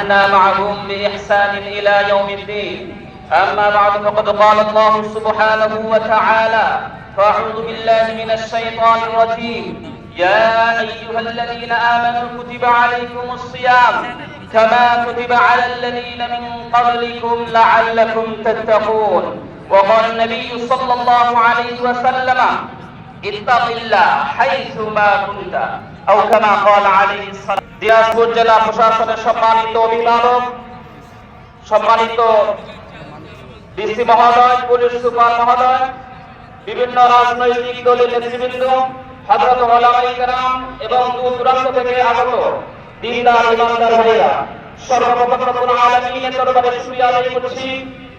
أنا معهم بإحسان إلى يوم الدين. أما بعد فقد قال الله سبحانه وتعالى فأعوذ بالله من الشيطان الرجيم. يا أيها الذين آمنوا كتب عليكم الصيام كما كتب على الذين من قبلكم لعلكم تتقون. وقال النبي صلى الله عليه وسلم اتق الله حيث ما كنت. দিনাজপুর জেলা প্রশাসনের সম্মানিত অভিভাবক, সম্মানিত ডিসি মহোদয়, পুলিশ সুপার মহোদয়, বিভিন্ন রাজনৈতিক দলের নেতৃবৃন্দ হজরত ওলামাইকেরাম এবং দূর থেকে আগত ইমানদার সর্বপ্রথম রব্বুল আলামিনের দরবারে শুকরিয়া আদায় করছি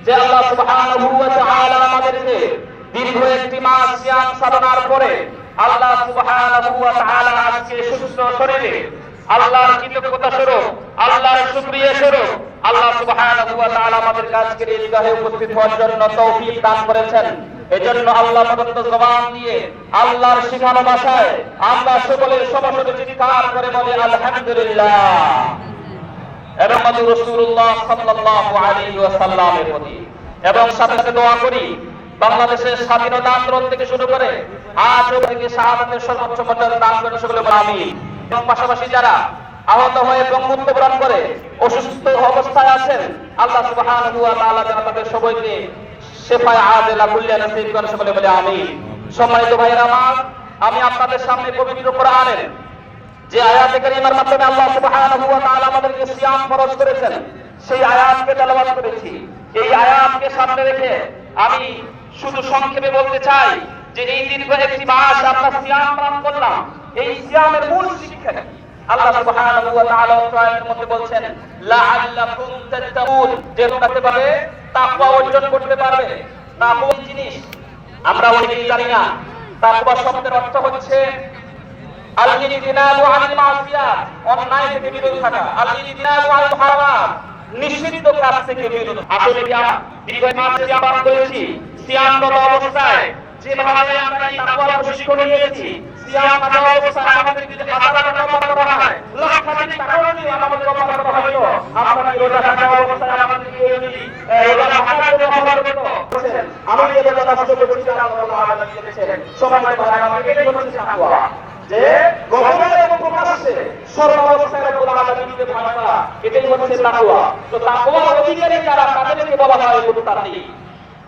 যে আল্লাহ সুবহানাহু ওয়া তাআলা আমাদেরকে দীর্ঘ একটি মাস সাধনার পরে আল্লাহ সুবহানাহু ওয়া তাআলা সুস্থ শরীরে আল্লাহর কৃতজ্ঞতা স্বরূপ, আল্লাহর শুকরিয়া স্বরূপ, আল্লাহ সুবহানাহু ওয়া তাআলা আমাদের কাজকে ঈদগাহে উপস্থিত হওয়ার জন্য তৌফিক দান করেছেন। এজন্য আল্লাহ প্রদত্ত জবান দিয়ে আল্লাহর শিখানো ভাষায় আমরা সকলে সমস্ত চিৎকার করে বলি, আলহামদুলিল্লাহ। এবং মধু রসুল্লাহ সাল্লাল্লাহু আলাইহি ওয়াসাল্লামের প্রতি। এবং সাথে দোয়া করি বাংলাদেশের স্বাধীনতা আন্দোলন থেকে শুরু করে আজ থেকে শাহাদাতের সর্বোচ্চ মর্যাদা দান করেন সকলে বলে আমিন। এবং পাশাপাশি যারা আহত হয়ে এবং মৃত্যুবরণ করে অসুস্থ অবস্থায় আছেন, আল্লাহ সুবহানাহু ওয়া তাআলা যেন তাদের সবাইকে আজেলা নসিব করেন সকলে বলে আমিন। সম্মানিত ভাইয়েরা আমার, আমি আপনাদের সামনে পবিত্র কোরআনের যে আয়াতে কারিমার মাধ্যমে আল্লাহ সুবহানাহু ওয়া তাআলা আমাদেরকে সিয়াম ফরজ করেছেন, সেই আয়াতকে তেলাওয়াত করেছি। এই আয়াতকে সামনে রেখে আমি শুধু সংক্ষেপে বলতে চাই যে এই দীর্ঘ একটি মাস আমরা সিয়াম পালন করলাম। এই সিয়ামের মূল শিক্ষা আল্লাহ সুবহানাহু ওয়া তাআলা কোরআনের মধ্যে বলছেন, লাআল্লাকুম তাত্তাকুন। যে করতে পারবে, তাকওয়া অর্জন করতে পারবে। তাকওয়া জিনিস? আমরা অনেকেই জানি না। তাকওয়া শব্দের অর্থ হচ্ছে আল-ইজতিনাবু আনিল মাসিয়াত, অন্যায় থেকে বিরত থাকা। আল-ইজতিনাবু আনিল হারাম, নিষিদ্ধ কাজ থেকে বিরত আসলে কি আমরা দীর্ঘ মাসে সিয়াম করেছি? সিয়ামরত অবস্থায় যেভাবে আমরা এই তাকওয়ার প্রশিক্ষণ নিয়েছি, সিয়াম থাকা অবস্থায় আমাদের যদি হাজার টাকা করা হয়। লাখ লাখ টাকা যদি আমাদের কমানো করা হয় আমরা রোজা থাকা অবস্থায় আমাদের কি যদি রোজা থাকার জন্য কমানো করতে আমি এই কথা শুরু করছি আল্লাহ আলামিন দিয়েছেন সবাই ভাই আমাকে এটাই হচ্ছে তাকওয়া, যে গোপনে এবং প্রকাশ্যে সর্বাবস্থায় রব্বুল আলামিনকে ভয় করা এটাই হচ্ছে তাকওয়া। তো তাকওয়ার অধিকারী যারা, তাদেরকে বলা হয় মুত্তাকি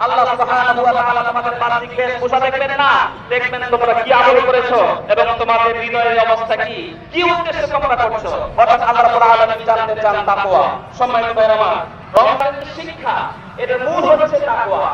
আল্লাহ সুবহানাহু ওয়া তাআলা তোমাদের বাহ্যিক বেশভূষা দেখবেন না? দেখবেন তোমরা কি আমল করেছ এবং তোমাদের হৃদয়ের অবস্থা কি? কি উদ্দেশ্যে তোমরা করছ? অর্থাৎ আল্লাহ রাব্বুল আলামিন জানতে চান তাকওয়া। সম্মানিত ভাইরা রমজানের শিক্ষা, এর মূল হচ্ছে তাকওয়া।